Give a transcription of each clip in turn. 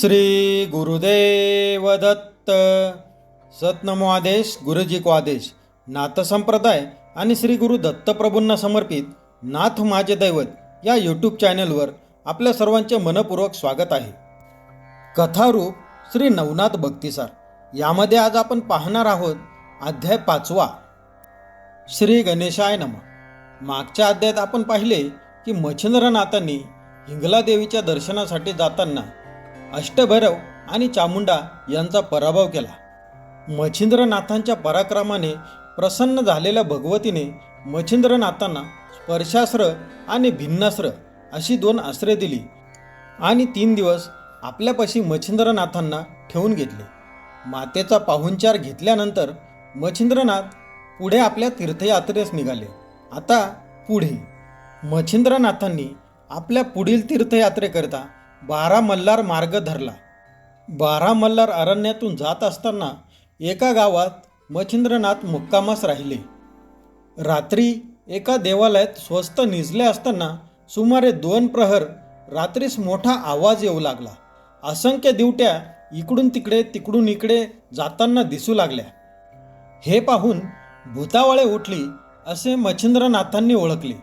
श्री गुरुदेव दत्त सतनमो आदेश गुरुजी को आदेश। नाथ संप्रदाय आणि श्री गुरु दत्तप्रभूंना समर्पित नाथ माझे दैवत या यूट्यूब चॅनलवर आपल्या सर्वांचे मनपूर्वक स्वागत आहे. कथारूप श्री नवनाथ भक्तिसार यामध्ये आज आपण पाहणार आहोत अध्याय पाचवा. श्री गणेशाय नम. मागच्या अध्यायात आपण पाहिले की मच्छिंद्रनाथांनी हिंगला देवीच्या दर्शनासाठी जाताना अष्टभैरव आणि चामुंडा यांचा पराभव केला. मच्छिंद्रनाथांच्या पराक्रमाने प्रसन्न झालेल्या भगवतीने मच्छिंद्रनाथांना स्पर्शास्त्र आणि भिन्नास्त्र अशी दोन आश्रय दिली आणि तीन दिवस आपल्यापाशी मच्छिंद्रनाथांना ठेवून घेतले. मातेचा पाहुणचार घेतल्यानंतर मच्छिंद्रनाथ पुढे आपल्या तीर्थयात्रेस निघाले. आता पुढे मच्छिंद्रनाथांनी आपल्या पुढील तीर्थयात्रेकरिता बारा मल्हार मार्ग धरला. बारा मल्हार अरण्यातून जात असताना एका गावात मच्छिंद्रनाथ मुक्कामास राहिले. रात्री एका देवालयात स्वस्त निजले असताना सुमारे दोन प्रहर रात्रीस मोठा आवाज येऊ लागला. असंख्य दिवट्या इकडून तिकडे तिकडून इकडे जाताना दिसू लागल्या. हे पाहून भूतावळे उठली असे मच्छिंद्रनाथांनी ओळखले.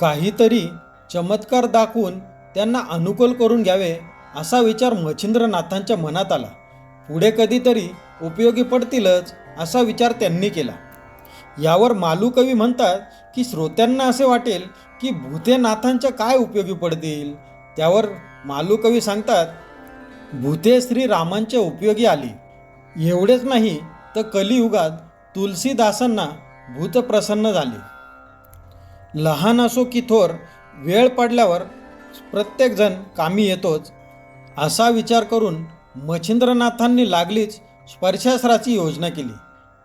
काहीतरी चमत्कार दाखवून त्यांना अनुकूल करून घ्यावे असा विचार मच्छिंद्रनाथांच्या मनात आला. पुढे कधीतरी उपयोगी पडतीलच असा विचार त्यांनी केला. यावर मालू कवी म्हणतात की श्रोत्यांना असे वाटेल की भूतेनाथांच्या काय उपयोगी पडतील? त्यावर मालू कवी सांगतात भूते श्री रामांच्या उपयोगी आली. एवढेच नाही तर कलियुगात तुलसीदासांना भूत प्रसन्न झाले. लहान असो की थोर वेळ पडल्यावर प्रत्येकजण कामी येतोच. असा विचार करून मच्छिंद्रनाथांनी लागलीच स्पर्शास्त्राची योजना केली.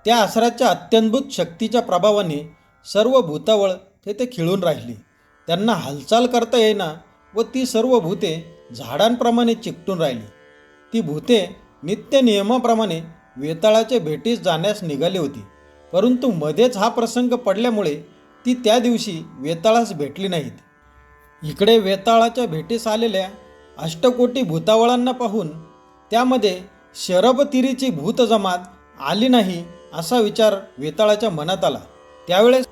त्या आसराच्या अत्यंभूत शक्तीच्या प्रभावाने सर्व भूतावळ तेथे खिळून राहिली. त्यांना हालचाल करता येईना व ती सर्व भूते झाडांप्रमाणे चिकटून राहिली. ती भूते नित्य नियमाप्रमाणे वेताळाच्या भेटीस जाण्यास निघाली होती. परंतु मध्येच हा प्रसंग पडल्यामुळे ती त्या दिवशी वेताळास भेटली नाहीत. इकडे वेताळाच्या भेटीस आलेल्या अष्टकोटी भूतावळांना पाहून त्यामध्ये शरबतिरीची भूत जमात आली नाही असा विचार वेताळाच्या मनात आला. त्यावेळेस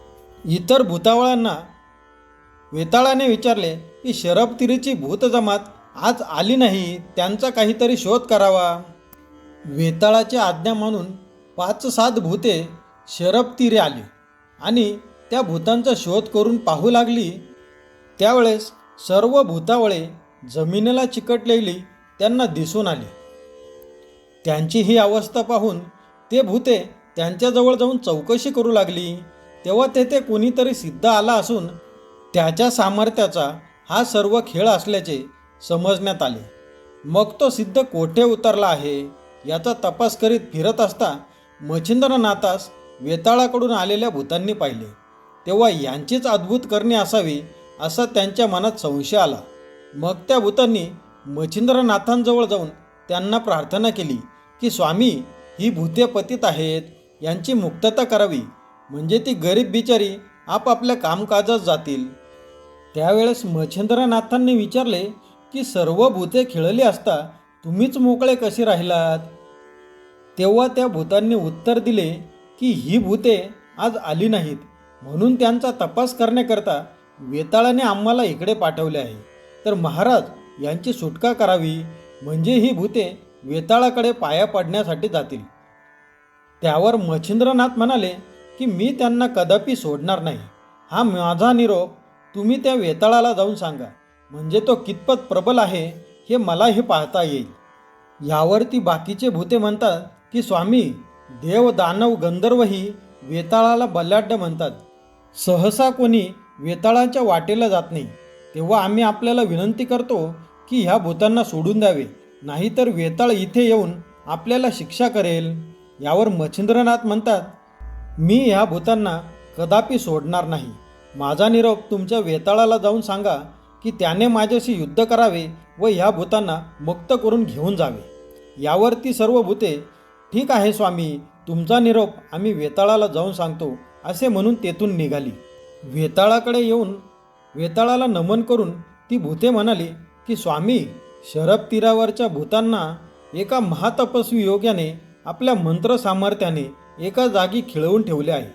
इतर भूतावळांना वेताळाने विचारले की शरबतिरीची भूत जमात आज आली नाही त्यांचा काहीतरी शोध करावा. वेताळाची आज्ञा म्हणून पाच सात भूते शरबतीरे आली आणि त्या भूतांचा शोध करून पाहू लागली त्यावेळेस सर्व भूतावळे जमिनीला चिकटलेली त्यांना दिसून आली. त्यांची ही अवस्था पाहून ते भूते त्यांच्याजवळ जाऊन चौकशी करू लागली. तेव्हा तेथे कोणीतरी सिद्ध आला असून त्याच्या सामर्थ्याचा हा सर्व खेळ असल्याचे समजण्यात आले. मग तो सिद्ध कोठे उतरला आहे याचा तपास करीत फिरत असता मच्छिंद्रनाथास वेताळाकडून आलेल्या भूतांनी पाहिले. तेव्हा यांचीच अद्भुत करणे असावी असा त्यांच्या मनात संशय आला. मग त्या भूतांनी मच्छिंद्रनाथांजवळ जाऊन त्यांना प्रार्थना केली की स्वामी ही भूते पतित आहेत यांची मुक्तता करावी. म्हणजे ती गरीब बिचारी आपापल्या कामकाजात जातील. त्यावेळेस मच्छिंद्रनाथांनी विचारले की सर्व भूते खिळली असता तुम्हीच मोकळे कसे राहिलात? तेव्हा त्या भूतांनी उत्तर दिले की ही भूते आज आली नाहीत. म्हणून त्यांचा तपास करण्याकरता वेताळाने आम्हाला इकडे पाठवले आहे. तर महाराज यांची सुटका करावी म्हणजे ही भूते वेताळाकडे पाया पडण्यासाठी जातील. त्यावर मच्छिंद्रनाथ म्हणाले की मी त्यांना कदापि सोडणार नाही. हा माझा निरोप तुम्ही त्या वेताळाला जाऊन सांगा. म्हणजे तो कितपत प्रबल आहे हे मलाही पाहता येईल. यावरती बाकीचे भूते म्हणतात की स्वामी देव दानव गंधर्वही वेताळाला बलाढ्य म्हणतात. सहसा कोणी वेताळाच्या वाटेला जात नाही. तेव्हा आम्ही आपल्याला विनंती करतो की ह्या भूतांना सोडून द्यावे. नाहीतर वेताळ इथे येऊन आपल्याला शिक्षा करेल. यावर मच्छिंद्रनाथ म्हणतात मी ह्या भूतांना कदापि सोडणार नाही. माझा निरोप तुमच्या वेताळाला जाऊन सांगा की त्याने माझ्याशी युद्ध करावे व ह्या भूतांना मुक्त करून घेऊन जावे. यावर ती सर्व भूते ठीक आहे स्वामी तुमचा निरोप आम्ही वेताळाला जाऊन सांगतो असे म्हणून तेथून निघाली. वेताळाकडे येऊन वेताळाला नमन करून ती भूते म्हणाली की स्वामी शरब तीरावरच्या भूतांना एका महातपस्वी योग्याने आपल्या मंत्र सामर्थ्याने एका जागी खिळवून ठेवले आहे.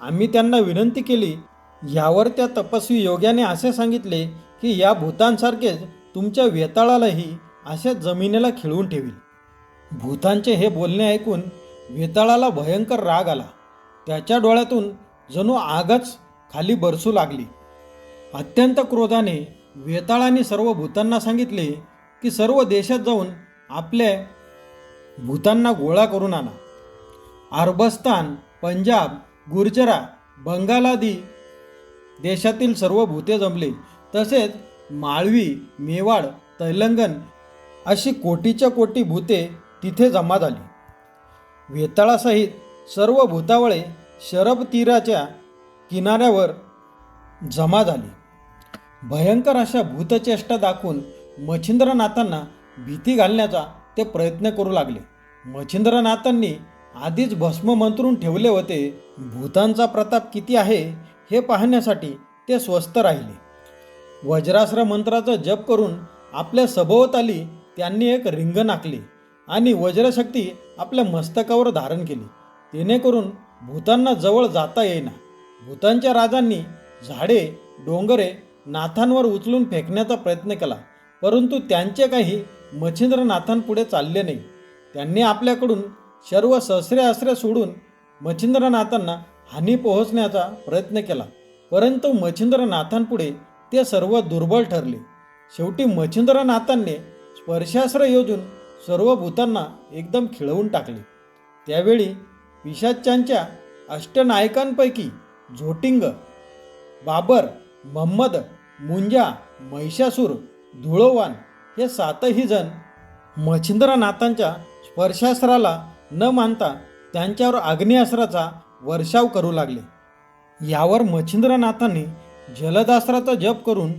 आम्ही त्यांना विनंती केली यावर त्या तपस्वी योग्याने असे सांगितले की या भूतांसारखेच तुमच्या वेताळालाही अशा जमिनीला खिळवून ठेवील. भूतांचे हे बोलणे ऐकून वेताळाला भयंकर राग आला. त्याच्या डोळ्यातून जणू आगच खाली बरसू लागली. अत्यंत क्रोधाने वेताळाने सर्व भूतांना सांगितले की सर्व देशात जाऊन आपल्या भूतांना गोळा करून आणा. अरबस्तान पंजाब गुर्जरा बंगाल आदी देशातील सर्व भूते जमले. तसेच माळवी मेवाड तैलंगण अशी कोटीच्या कोटी भूते तिथे जमा झाली वेताळासहित सर्व भूतावळे शरब तीराच्या किनाऱ्यावर जमा झाली. भयंकर अशा भूतचेष्टा दाखवून मच्छिंद्रनाथांना भीती घालण्याचा ते प्रयत्न करू लागले. मच्छिंद्रनाथांनी आधीच भस्म मंत्रून ठेवले होते भूतांचा प्रताप किती आहे हे पाहण्यासाठी ते स्वस्थ राहिले. वज्रास्त्र मंत्राचा जप करून आपल्या सभोवताली त्यांनी एक रिंग नाकली आणि वज्रशक्ती आपल्या मस्तकावर धारण केली. जेणेकरून भूतांना जवळ जाता येईना. भूतांच्या राजांनी झाडे डोंगरे नाथांवर उचलून फेकण्याचा प्रयत्न केला. परंतु त्यांचे काही मच्छिंद्रनाथांपुढे चालले नाही. त्यांनी आपल्याकडून सर्व सहस्रे अस्त्रे सोडून मच्छिंद्रनाथांना हानी पोहोचण्याचा प्रयत्न केला. परंतु मच्छिंद्रनाथांपुढे ते सर्व दुर्बल ठरले. शेवटी मच्छिंद्रनाथांनी स्पर्शास्त्र योजून सर्व भूतांना एकदम खिळवून टाकले. त्यावेळी पिशाच्यांच्या अष्टनायकांपैकी झोटिंग बाबर महम्मद मुंजा महिषासूर धुळोवान हे सातही जण मच्छिंद्रनाथांच्या स्पर्शास्त्राला न मानता त्यांच्यावर अग्निअस्त्राचा वर्षाव करू लागले. यावर मच्छिंद्रनाथांनी जलदास्त्राचा जप करून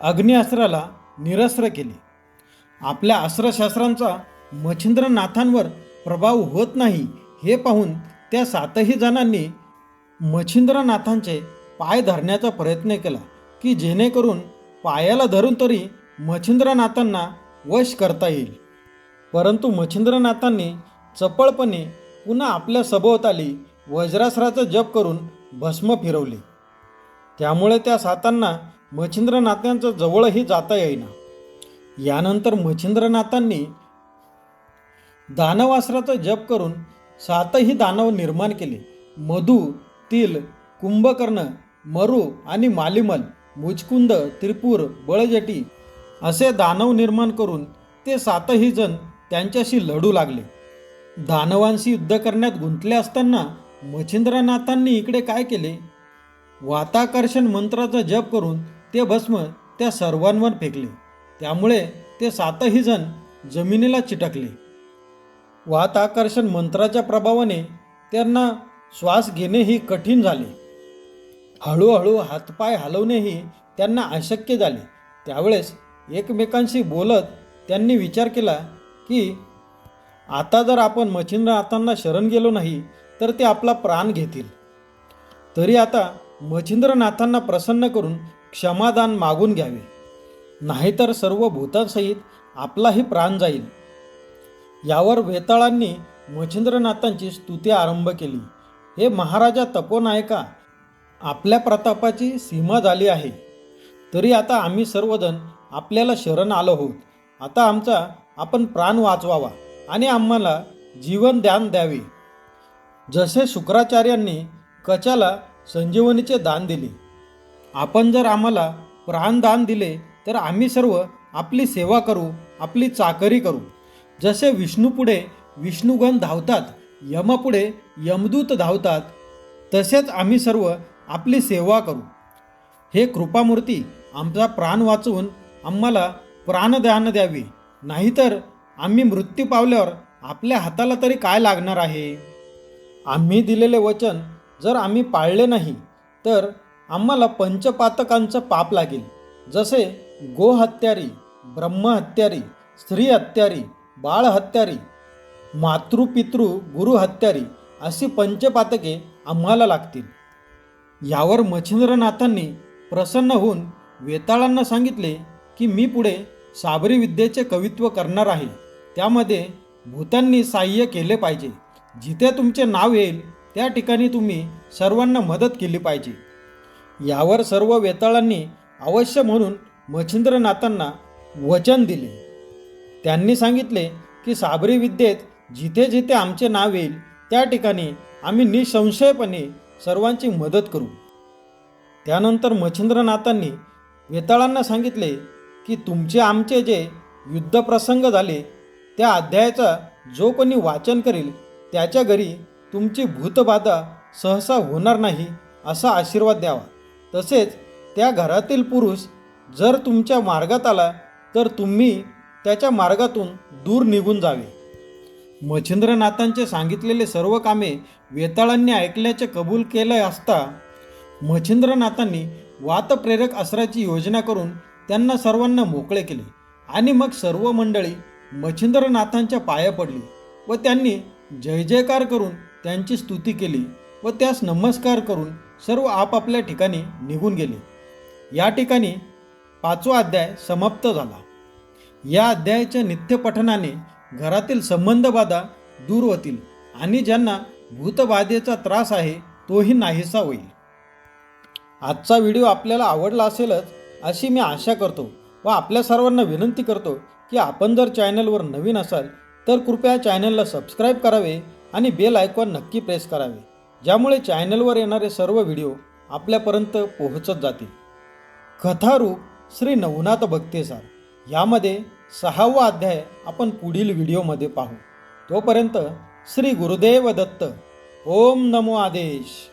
अग्निअस्त्राला निरस्त्र केले. आपल्या अस्त्रशास्त्रांचा मच्छिंद्रनाथांवर प्रभाव होत नाही हे पाहून त्या सातही जणांनी मच्छिंद्रनाथांचे पाय धरण्याचा प्रयत्न केला की जेणेकरून पायाला धरून तरी मच्छिंद्रनाथांना वश करता येईल. परंतु मच्छिंद्रनाथांनी चपळपणे पुन्हा आपल्या सभोवताली वज्रासराचा जप करून भस्म फिरवले. त्यामुळे त्या सातांना मच्छिंद्रनाथांच्या जवळही जाता येईना. यानंतर मच्छिंद्रनाथांनी दानवास्त्राचा जप करून सातही दानव निर्माण केले. मधु तिल कुंभकर्ण मरू आणि मालिमल मुचकुंद त्रिपूर बळजटी असे दानव निर्माण करून ते सातही जण त्यांच्याशी लढू लागले. दानवांशी युद्ध करण्यात गुंतले असताना मच्छिंद्रनाथांनी इकडे काय केले? वाताकर्षण मंत्राचा जप करून ते भस्म त्या सर्वांवर फेकले. त्यामुळे ते सातही जण जमिनीला चिटकले. वाताकर्षण मंत्राच्या प्रभावाने त्यांना श्वास घेणेही कठीण झाले. हळूहळू हातपाय हलवणेही त्यांना अशक्य झाले. त्यावेळेस एकमेकांशी बोलत त्यांनी विचार केला की आता जर आपण मच्छिंद्रनाथांना शरण गेलो नाही तर ते आपला प्राण घेतील. तरी आता मच्छिंद्रनाथांना प्रसन्न करून क्षमादान मागून घ्यावे. नाहीतर सर्व भूतांसहित आपलाही प्राण जाईल. यावर वेताळांनी मच्छिंद्रनाथांची स्तुती आरंभ केली. हे महाराजा तपोनायका आपल्या प्रतापाची सीमा झाली आहे. तरी आता आम्ही सर्वजण आपल्याला शरण आलो आहोत. आता आमचा आपण प्राण वाचवावा आणि आम्हाला जीवन दान द्यावे. जसे शुक्राचार्यांनी कचाला संजीवनीचे दान दिले. आपण जर आम्हाला प्राणदान दिले तर आम्ही सर्व आपली सेवा करू आपली चाकरी करू. जसे विष्णूपुढे विष्णुगण धावतात यमापुढे यमदूत धावतात तसेच आम्ही सर्व आपली सेवा करू. हे कृपामूर्ती आमचा प्राण वाचवून आम्हाला प्राणदान द्यावे. नाहीतर आम्ही मृत्यू पावल्यावर आपल्या हाताला तरी काय लागणार आहे? आम्ही दिलेले वचन जर आम्ही पाळले नाही तर आम्हाला पंचपातकांचं पाप लागेल. जसे गोहत्यारी ब्रह्महत्यारी स्त्री हत्यारी बाळ हत्यारी मातृपितृ गुरु हत्यारी अशी पंचपातके आम्हाला लागतील. यावर मच्छिंद्रनाथांनी प्रसन्न होऊन वेताळांना सांगितले की मी पुढे साबरी विद्येचे कवित्व करणार आहे. त्यामध्ये भूतांनी साह्य केले पाहिजे. जिथे तुमचे नाव येईल त्या ठिकाणी तुम्ही सर्वांना मदत केली पाहिजे. यावर सर्व वेताळांनी अवश्य म्हणून मच्छिंद्रनाथांना वचन दिले. त्यांनी सांगितले की साबरी विद्येत जिथे जिथे आमचे नाव येईल त्या ठिकाणी आम्ही निसंशयपणे सर्वांची मदत करू. त्यानंतर मच्छिंद्रनाथांनी वेताळांना सांगितले की तुमचे आमचे जे युद्धप्रसंग झाले त्या अध्यायाचा जो कोणी वाचन करेल त्याच्या घरी तुमची भूतबाधा सहसा होणार नाही असा आशीर्वाद द्यावा. तसेच त्या घरातील पुरुष जर तुमच्या मार्गात आला तर तुम्ही त्याच्या मार्गातून दूर निघून जावे. मच्छिंद्रनाथांचे सांगितलेले सर्व कामे वेताळांनी ऐकल्याचे कबूल केले असता मच्छिंद्रनाथांनी वातप्रेरक असराची योजना करून त्यांना सर्वांना मोकळे केले. आणि मग सर्व मंडळी मच्छिंद्रनाथांच्या पाया पडली व त्यांनी जय जयकार करून त्यांची स्तुती केली व त्यास नमस्कार करून सर्व आपापल्या ठिकाणी निघून गेले. या ठिकाणी पाचवा अध्याय समाप्त झाला. या अध्यायाच्या नित्यपठनाने घरातील संबंधबाधा दूर होतील आणि ज्यांना भूतबाधेचा त्रास आहे तोही नाहीसा होईल. आजचा व्हिडिओ आपल्याला आवडला असेलच अशी मी आशा करतो व आपल्या सर्वांना विनंती करतो की आपण जर चॅनलवर नवीन असाल तर कृपया चॅनलला सबस्क्राईब करावे आणि बेल आयकॉन नक्की प्रेस करावे ज्यामुळे चॅनलवर येणारे सर्व व्हिडिओ आपल्यापर्यंत पोहोचत जातील. कथारूप श्री नवनाथ भक्तेसार यामध्ये सहावा अध्याय आपण पुढील व्हिडिओमध्ये पाहू. तोपर्यंत श्री गुरुदेव दत्त. ओम नमो आदेश.